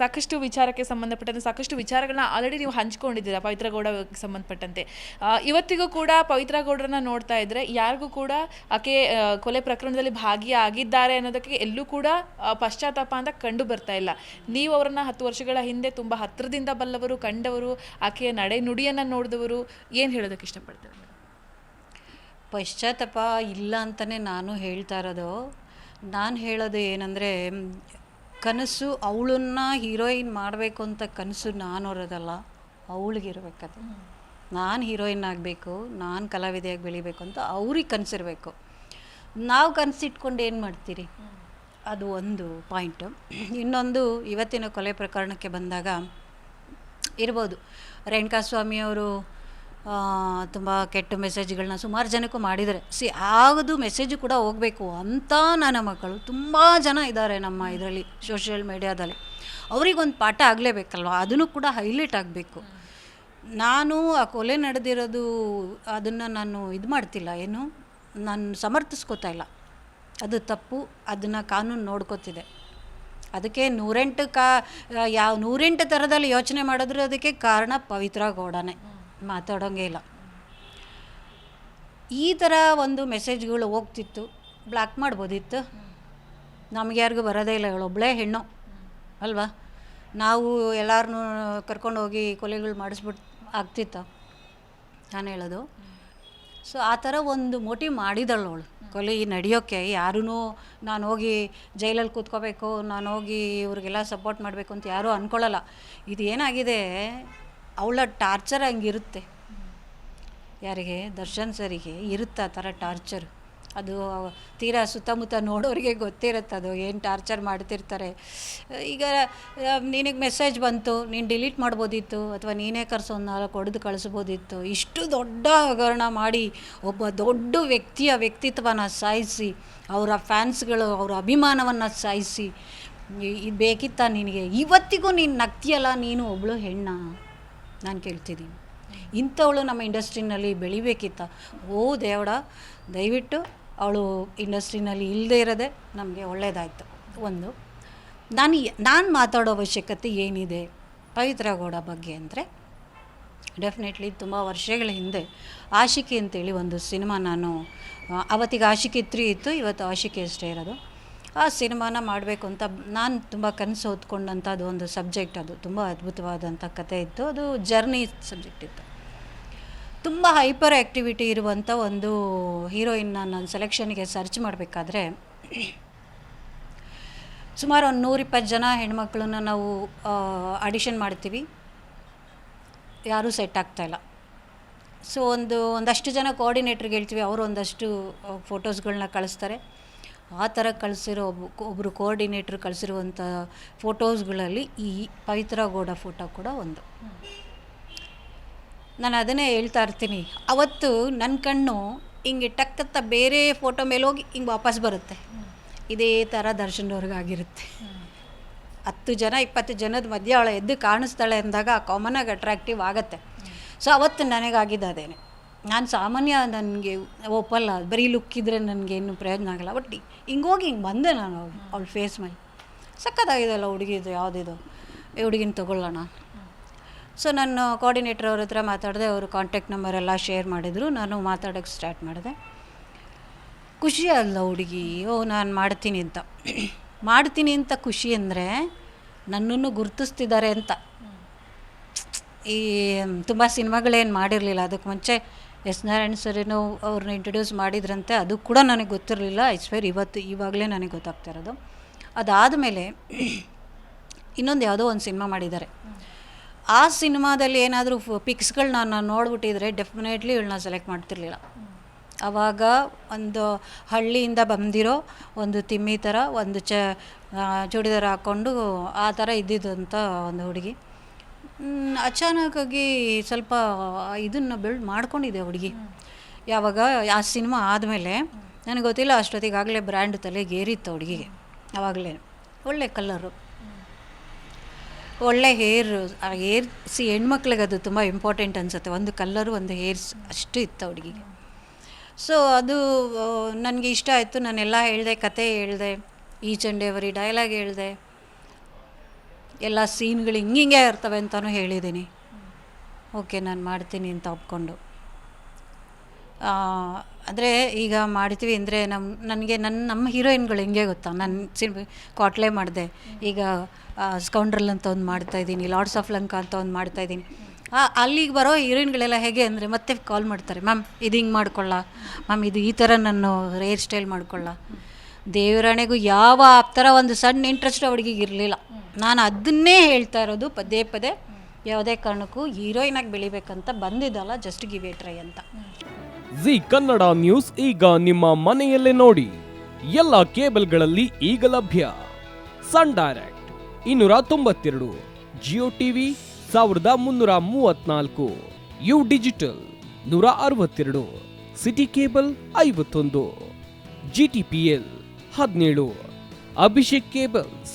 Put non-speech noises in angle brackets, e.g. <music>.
ಸಾಕಷ್ಟು ವಿಚಾರಕ್ಕೆ ಸಂಬಂಧಪಟ್ಟಂತೆ, ಸಾಕಷ್ಟು ವಿಚಾರಗಳನ್ನ ಆಲ್ರೆಡಿ ನೀವು ಹಂಚ್ಕೊಂಡಿದ್ದೀರಾ ಪವಿತ್ರ ಗೌಡ ಸಂಬಂಧಪಟ್ಟಂತೆ. ಇವತ್ತಿಗೂ ಕೂಡ ಪವಿತ್ರ ಗೌಡರನ್ನ ನೋಡ್ತಾ ಇದ್ರೆ ಯಾರಿಗೂ ಕೂಡ ಆಕೆ ಕೊಲೆ ಪ್ರಕರಣದಲ್ಲಿ ಭಾಗಿಯಾಗಿದ್ದಾರೆ ಅನ್ನೋದಕ್ಕೆ ಎಲ್ಲೂ ಕೂಡ ಪಶ್ಚಾತ್ತಾಪ ಅಂತ ಕಂಡು ಬರ್ತಾ ಇಲ್ಲ. ನೀವು ಅವರನ್ನ ಹತ್ತು ವರ್ಷಗಳ ಹಿಂದೆ ತುಂಬಾ ಹತ್ತಿರದಿಂದ ಬಲ್ಲವರು, ಕಂಡವರು, ಆಕೆಯ ನಡೆ ನುಡಿಯನ್ನು ನೋಡಿದವರು, ಏನು ಹೇಳೋದಕ್ಕೆ ಇಷ್ಟಪಡ್ತಾರೆ ಪಶ್ಚಾತ್ತಾಪ ಇಲ್ಲ ಅಂತಲೇ ನಾನು ಹೇಳ್ತಾ ಇರೋದು. ನಾನು ಹೇಳೋದು ಏನಂದರೆ ಕನಸು ಅವಳನ್ನ ಹೀರೋಯಿನ್ ಮಾಡಬೇಕು ಅಂತ ಕನಸು ನಾನು ಅವರದಲ್ಲ ಅವಳಿಗಿರ್ಬೇಕದು ನಾನು ಹೀರೋಯಿನ್ ಆಗಬೇಕು ನಾನು ಕಲಾವಿದೆಯಾಗಿ ಬೆಳಿಬೇಕು ಅಂತ ಅವ್ರಿಗೆ ಕನಸಿರ್ಬೇಕು. ನಾವು ಕನಸಿಟ್ಕೊಂಡು ಏನು ಮಾಡ್ತೀರಿ? ಅದು ಒಂದು ಪಾಯಿಂಟು ಇನ್ನೊಂದು ಇವತ್ತಿನ ಕೊಲೆ ಪ್ರಕರಣಕ್ಕೆ ಬಂದಾಗ ಇರ್ಬೋದು. ರೇಣುಕಾಸ್ವಾಮಿಯವರು ತುಂಬ ಕೆಟ್ಟ ಮೆಸೇಜ್ಗಳನ್ನ ಸುಮಾರು ಜನಕ್ಕೂ ಮಾಡಿದ್ದಾರೆ. ಸಿ, ಆಗದು ಮೆಸೇಜು ಕೂಡ ಹೋಗಬೇಕು ಅಂತ ನನ್ನ ಮಕ್ಕಳು ತುಂಬ ಜನ ಇದ್ದಾರೆ ನಮ್ಮ ಇದರಲ್ಲಿ ಸೋಷಿಯಲ್ ಮೀಡಿಯಾದಲ್ಲಿ ಅವರಿಗೊಂದು ಪಾಠ ಆಗಲೇಬೇಕಲ್ವ? ಅದನ್ನು ಕೂಡ ಹೈಲೈಟ್ ಆಗಬೇಕು. ನಾನು ಆ ಕೊಲೆ ನಡೆದಿರೋದು ಅದನ್ನು ನಾನು ಇದು ಮಾಡ್ತಿಲ್ಲ. ಏನು? ನಾನು ಸಮರ್ಥಿಸ್ಕೋತಾ ಇಲ್ಲ. ಅದು ತಪ್ಪು. ಅದನ್ನು ಕಾನೂನು ನೋಡ್ಕೋತಿದೆ. ಅದಕ್ಕೆ ನೂರೆಂಟು ಕಾ ಯಾವ ನೂರೆಂಟು ಥರದಲ್ಲಿ ಯೋಚನೆ ಮಾಡಿದ್ರೆ ಅದಕ್ಕೆ ಕಾರಣ ಪವಿತ್ರ ಗೌಡನೇ. ಮಾತಾಡೋಂಗೆ ಇಲ್ಲ. ಈ ಥರ ಒಂದು ಮೆಸೇಜ್ಗಳು ಹೋಗ್ತಿತ್ತು. ಬ್ಲಾಕ್ ಮಾಡ್ಬೋದಿತ್ತು. ನಮಗೆ ಯಾರಿಗೂ ಬರೋದೇ ಇಲ್ಲ ಒಬ್ಬಳೇ ಹೆಣ್ಣು, ಅಲ್ವಾ? ನಾವು ಎಲ್ಲರನ್ನೂ ಕರ್ಕೊಂಡು ಹೋಗಿ ಕೊಲೆಗಳು ಮಾಡಿಸ್ಬಿಟ್ಟು ಆಗ್ತಿತ್ತು ನಾನು ಹೇಳೋದು. ಸೊ, ಆ ಥರ ಒಂದು ಮೋಟಿವ್ ಮಾಡಿದಳು ಅವಳು. ಕೊಲೆ ನಡೆಯೋಕ್ಕೆ ಯಾರೂ ನಾನು ಹೋಗಿ ಜೈಲಲ್ಲಿ ಕೂತ್ಕೋಬೇಕು, ನಾನು ಹೋಗಿ ಇವ್ರಿಗೆಲ್ಲ ಸಪೋರ್ಟ್ ಮಾಡಬೇಕು ಅಂತ ಯಾರೂ ಅಂದ್ಕೊಳ್ಳಲ್ಲ ಇದು ಏನಾಗಿದೆ ಅವಳ ಟಾರ್ಚರ್ ಹಂಗಿರುತ್ತೆ. ಯಾರಿಗೆ? ದರ್ಶನ್ ಸರಿಗೆ ಇರುತ್ತೆ ಆ ಥರ ಟಾರ್ಚರ್? ಅದು ತೀರಾ ಸುತ್ತಮುತ್ತ ನೋಡೋರಿಗೆ ಗೊತ್ತಿರುತ್ತೆ ಅದು ಏನು ಟಾರ್ಚರ್ ಮಾಡ್ತಿರ್ತಾರೆ. ಈಗ ನಿನಗೆ ಮೆಸೇಜ್ ಬಂತು, ನೀನು ಡಿಲೀಟ್ ಮಾಡ್ಬೋದಿತ್ತು ಅಥವಾ ನೀನೇ ಕರ್ಸೋ ಕೊಡ್ದು ಕಳಿಸ್ಬೋದಿತ್ತು. ಇಷ್ಟು ದೊಡ್ಡ ಹಗರಣ ಮಾಡಿ ಒಬ್ಬ ದೊಡ್ಡ ವ್ಯಕ್ತಿಯ ವ್ಯಕ್ತಿತ್ವನ ಸಾಯಿಸಿ, ಅವರ ಫ್ಯಾನ್ಸ್ಗಳು, ಅವರ ಅಭಿಮಾನವನ್ನು ಸಾಯಿಸಿ ಇದು ಬೇಕಿತ್ತ ನಿನಗೆ? ಇವತ್ತಿಗೂ ನೀನು ನಗ್ತಿಯಲ್ಲ, ನೀನು ಒಬ್ಬಳು ಹೆಣ್ಣ? ನಾನು ಕೇಳ್ತಿದ್ದೀನಿ ಇಂಥವಳು ನಮ್ಮ ಇಂಡಸ್ಟ್ರಿನಲ್ಲಿ ಬೆಳಿಬೇಕಿತ್ತ. ಓ ದೇವಡ, ದಯವಿಟ್ಟು ಅವಳು ಇಂಡಸ್ಟ್ರಿನಲ್ಲಿ ಇಲ್ಲದೇ ಇರೋದೇ ನಮಗೆ ಒಳ್ಳೇದಾಯಿತು. ಒಂದು, ನಾನು ನಾನು ಮಾತಾಡೋ ಅವಶ್ಯಕತೆ ಏನಿದೆ? ಪವಿತ್ರ ಗೌಡ ಬಗ್ಗೆ ಅಂದರೆ ಡೆಫಿನೆಟ್ಲಿ ತುಂಬ ವರ್ಷಗಳ ಹಿಂದೆ ಆಶಿಕೆ ಅಂತೇಳಿ ಒಂದು ಸಿನಿಮಾ ನಾನು ಆವತ್ತಿಗೆ ಆಶಿಕೆ ತ್ರೀ ಇತ್ತು, ಇವತ್ತು ಆಶಿಕೆ ಅಷ್ಟೇ ಇರೋದು. ಆ ಸಿನಿಮಾನ ಮಾಡಬೇಕು ಅಂತ ನಾನು ತುಂಬ ಕನಸು ಹೊತ್ಕೊಂಡಂಥದ್ದು ಒಂದು ಸಬ್ಜೆಕ್ಟ್ ಅದು. ತುಂಬ ಅದ್ಭುತವಾದಂಥ ಕತೆ ಇತ್ತು. ಅದು ಜರ್ನಿ ಸಬ್ಜೆಕ್ಟ್ ಇತ್ತು. ತುಂಬ ಹೈಪರ್ ಆ್ಯಕ್ಟಿವಿಟಿ ಇರುವಂಥ ಒಂದು ಹೀರೋಯಿನ್ನ ನಾನು ಸೆಲೆಕ್ಷನ್ಗೆ ಸರ್ಚ್ ಮಾಡಬೇಕಾದ್ರೆ ಸುಮಾರು ಒಂದು ನೂರಿಪ್ಪತ್ತು ಜನ ಹೆಣ್ಮಕ್ಳನ್ನ ನಾವು ಆಡಿಷನ್ ಮಾಡ್ತೀವಿ. ಯಾರೂ ಸೆಟ್ ಆಗ್ತಾಯಿಲ್ಲ ಸೊ ಒಂದು ಒಂದಷ್ಟು ಜನ ಕೋಆರ್ಡಿನೇಟ್ರಿಗೆ ಹೇಳ್ತೀವಿ. ಅವರು ಒಂದಷ್ಟು ಫೋಟೋಸ್ಗಳನ್ನ ಕಳಿಸ್ತಾರೆ. ಆ ಥರ ಕಳಿಸಿರೋ ಒಬ್ಬ ಒಬ್ಬರು ಕೋಆರ್ಡಿನೇಟ್ರ್ ಕಳಿಸಿರುವಂಥ ಫೋಟೋಸ್ಗಳಲ್ಲಿ ಈ ಪವಿತ್ರ ಗೌಡ ಫೋಟೋ ಕೂಡ ಒಂದು. ನಾನು ಅದನ್ನೇ ಹೇಳ್ತಾ ಇರ್ತೀನಿ. ಅವತ್ತು ನನ್ನ ಕಣ್ಣು ಹಿಂಗೆ ಟಕ್ಕತ್ತ ಬೇರೆ ಫೋಟೋ ಮೇಲೆ ಹೋಗಿ ಹಿಂಗೆ ವಾಪಸ್ ಬರುತ್ತೆ. ಇದೇ ಥರ ದರ್ಶನವ್ರಿಗಾಗಿರುತ್ತೆ. ಹತ್ತು ಜನ, ಇಪ್ಪತ್ತು ಜನದ ಮಧ್ಯ ಅವಳು ಎದ್ದು ಕಾಣಿಸ್ತಾಳೆ ಅಂದಾಗ ಕಾಮನಾಗಿ ಅಟ್ರಾಕ್ಟಿವ್ ಆಗುತ್ತೆ. ಸೊ ಅವತ್ತು ನನಗಾಗಿದ್ದು ಅದೇನೆ. ನಾನು ಸಾಮಾನ್ಯ ನನಗೆ ಒಪ್ಪಲ್ಲ, ಬರೀ ಲುಕ್ ಇದ್ದರೆ ನನಗೇನು ಪ್ರಯೋಜನ ಆಗಲ್ಲ. ಬಟ್ ಹಿಂಗೋಗಿ ಹಿಂಗೆ ಬಂದೆ ನಾನು ಅವಳ ಫೇಸ್ ಮೇಲೆ. ಸಕ್ಕತ್ತಾಗಿದೆಯಲ್ಲ ಹುಡುಗಿದು, ಯಾವುದಿದು? ಹುಡುಗಿನ ತೊಗೊಳ್ಳೋಣ ಸೊ ನಾನು ಕೋಆರ್ಡಿನೇಟರ್ ಅವ್ರ ಹತ್ರ ಮಾತಾಡಿದೆ, ಅವರು ಕಾಂಟ್ಯಾಕ್ಟ್ ನಂಬರ್ ಎಲ್ಲ ಶೇರ್ ಮಾಡಿದರು. ನಾನು ಮಾತಾಡೋಕ್ಕೆ ಸ್ಟಾರ್ಟ್ ಮಾಡಿದೆ. ಖುಷಿ ಅಲ್ಲ ಹುಡುಗಿ. ಓ, ನಾನು ಮಾಡ್ತೀನಿ ಅಂತ. ಮಾಡ್ತೀನಿ ಅಂತ ಖುಷಿ ಅಂದರೆ ನನ್ನನ್ನು ಗುರುತಿಸ್ತಿದ್ದಾರೆ ಅಂತ. ಈ, ತುಂಬ ಸಿನಿಮಾಗಳೇನು ಮಾಡಿರಲಿಲ್ಲ. ಅದಕ್ಕೆ ಮುಂಚೆ ಎಸ್ ನಾರಾಯಣ ಏನು ಅವ್ರನ್ನ ಇಂಟ್ರೊಡ್ಯೂಸ್ ಮಾಡಿದ್ರಂತೆ, ಅದು ಕೂಡ ನನಗೆ ಗೊತ್ತಿರಲಿಲ್ಲ. ಐಸ್ವೇರ್ ಇವತ್ತು ಇವಾಗಲೇ ನನಗೆ ಗೊತ್ತಾಗ್ತಾ ಇರೋದು. ಅದಾದಮೇಲೆ <clears throat> ಇನ್ನೊಂದು ಯಾವುದೋ ಒಂದು ಸಿನಿಮಾ ಮಾಡಿದ್ದಾರೆ. ಆ ಸಿನಿಮಾದಲ್ಲಿ ಏನಾದರೂ ಪಿಕ್ಸ್ಗಳನ್ನ ನಾನು ನೋಡ್ಬಿಟ್ಟಿದ್ರೆ ಡೆಫಿನೆಟ್ಲಿ ಇವಳನ್ನ ಸೆಲೆಕ್ಟ್ ಮಾಡ್ತಿರ್ಲಿಲ್ಲ. ಆವಾಗ ಒಂದು ಹಳ್ಳಿಯಿಂದ ಬಂದಿರೋ ಒಂದು ತಿಮ್ಮಿ ಥರ ಒಂದು ಚ ಚೂಡಿದಾರ ಹಾಕ್ಕೊಂಡು ಆ ಥರ ಇದ್ದಿದ್ದಂಥ ಒಂದು ಹುಡುಗಿ. ಅಚಾನಕ್ಕಾಗಿ ಸ್ವಲ್ಪ ಇದನ್ನು ಬಿಲ್ಡ್ ಮಾಡ್ಕೊಂಡಿದೆ ಹುಡುಗಿ. ಯಾವಾಗ, ಆ ಸಿನಿಮಾ ಆದಮೇಲೆ, ನನಗೆ ಗೊತ್ತಿಲ್ಲ ಅಷ್ಟೊತ್ತಿಗೆ ಆಗಲೇ ಬ್ರ್ಯಾಂಡ್ ತಲೆಗೆ ಏರಿತ್ತು ಹುಡುಗಿಗೆ. ಆವಾಗಲೇ ಒಳ್ಳೆ ಕಲ್ಲರು ಒಳ್ಳೆ ಹೇರ್ ಆ ಹೇರ್ ಸಿ ಹೆಣ್ಮಕ್ಳಿಗೆ ಅದು ತುಂಬ ಇಂಪಾರ್ಟೆಂಟ್ ಅನಿಸುತ್ತೆ. ಒಂದು ಕಲ್ಲರು ಒಂದು ಹೇರ್ಸ್ ಅಷ್ಟು ಇತ್ತು ಹುಡುಗಿಗೆ. ಸೊ ಅದು ನನಗೆ ಇಷ್ಟ ಆಯಿತು. ನಾನೆಲ್ಲ ಹೇಳಿದೆ, ಕತೆ ಹೇಳಿದೆ, ಈಚ್ ಆ್ಯಂಡ್ ಎವರಿ ಡೈಲಾಗ್ ಹೇಳಿದೆ. ಎಲ್ಲ ಸೀನ್ಗಳು ಹಿಂಗಿಂಗೆ ಇರ್ತವೆ ಅಂತಲೂ ಹೇಳಿದ್ದೀನಿ. ಓಕೆ, ನಾನು ಮಾಡ್ತೀನಿ ಅಂತ ಒಪ್ಕೊಂಡು. ಅಂದರೆ ಈಗ ಮಾಡ್ತೀವಿ ಅಂದರೆ ನಮ್ಮ ನನಗೆ ನನ್ನ ನಮ್ಮ ಹೀರೋಯಿನ್ಗಳು ಹೆಂಗೆ ಗೊತ್ತಾ? ನಾನು ಸಿನ್ ಕಾಟ್ಲೆ ಮಾಡಿದೆ. ಈಗ ಸ್ಕೌಂಡ್ರಲ್ ಅಂತ ಒಂದು ಮಾಡ್ತಾ ಇದ್ದೀನಿ ಲಾರ್ಡ್ಸ್ ಆಫ್ ಲಂಕಾ ಅಂತ ಒಂದು ಮಾಡ್ತಾ ಮಾಡ್ತಾಯಿದ್ದೀನಿ ಅಲ್ಲಿಗೆ ಬರೋ ಹೀರೋಯಿನ್ಗಳೆಲ್ಲ ಹೇಗೆ ಅಂದರೆ ಮತ್ತೆ ಕಾಲ್ ಮಾಡ್ತಾರೆ, ಮ್ಯಾಮ್, ಇದು ಹಿಂಗೆ ಮಾಡ್ಕೊಳ್ಳ ಮ್ಯಾಮ್, ಇದು ಈ ಥರ ನಾನು ಹೇರ್ ಸ್ಟೈಲ್ ಮಾಡ್ಕೊಳ್ಳ ದೇವರಾಣೆಗೂ ಯಾವ ಆ ಥರ ಒಂದು ಸಣ್ಣ ಇಂಟ್ರೆಸ್ಟ್ ಅವಳಿಗೆ ಇರಲಿಲ್ಲ. ನಾನು ಅದನ್ನೇ ಹೇಳ್ತಾ ಇರೋದು ಪದೇ ಪದೇ ಯಾವುದೇ ಕಾರಣಕ್ಕೂ ಹೀರೋಯಿನಾಗಿ ಬೆಳಿಬೇಕಂತ ಬಂದಿದ್ದಲ್ಲ ಜಸ್ಟ್ ಗಿವ್ ಟ್ರೈ ಅಂತ. ಜಿ ಕನ್ನಡ ನ್ಯೂಸ್ ಈಗ ನಿಮ್ಮ ಮನೆಯಲ್ಲೇ ನೋಡಿ. ಎಲ್ಲ ಕೇಬಲ್ಗಳಲ್ಲಿ ಈಗ ಲಭ್ಯ. ಸನ್ ಡೈರೆಕ್ಟ್ ಇನ್ನೂರ ತೊಂಬತ್ತೆರಡು, ಜಿಯೋ ಟಿವಿ ಸಾವಿರದ ಮುನ್ನೂರ ಮೂವತ್ನಾಲ್ಕು, ಯು ಡಿಜಿಟಲ್ ನೂರ ಅರವತ್ತೆರಡು, ಸಿಟಿ ಕೇಬಲ್ ಐವತ್ತೊಂದು, ಜಿ ಟಿ ಪಿ ಎಲ್ ಹದಿನೇಳು, ಅಭಿಷೇಕ್ ಕೇಬಲ್ಸ್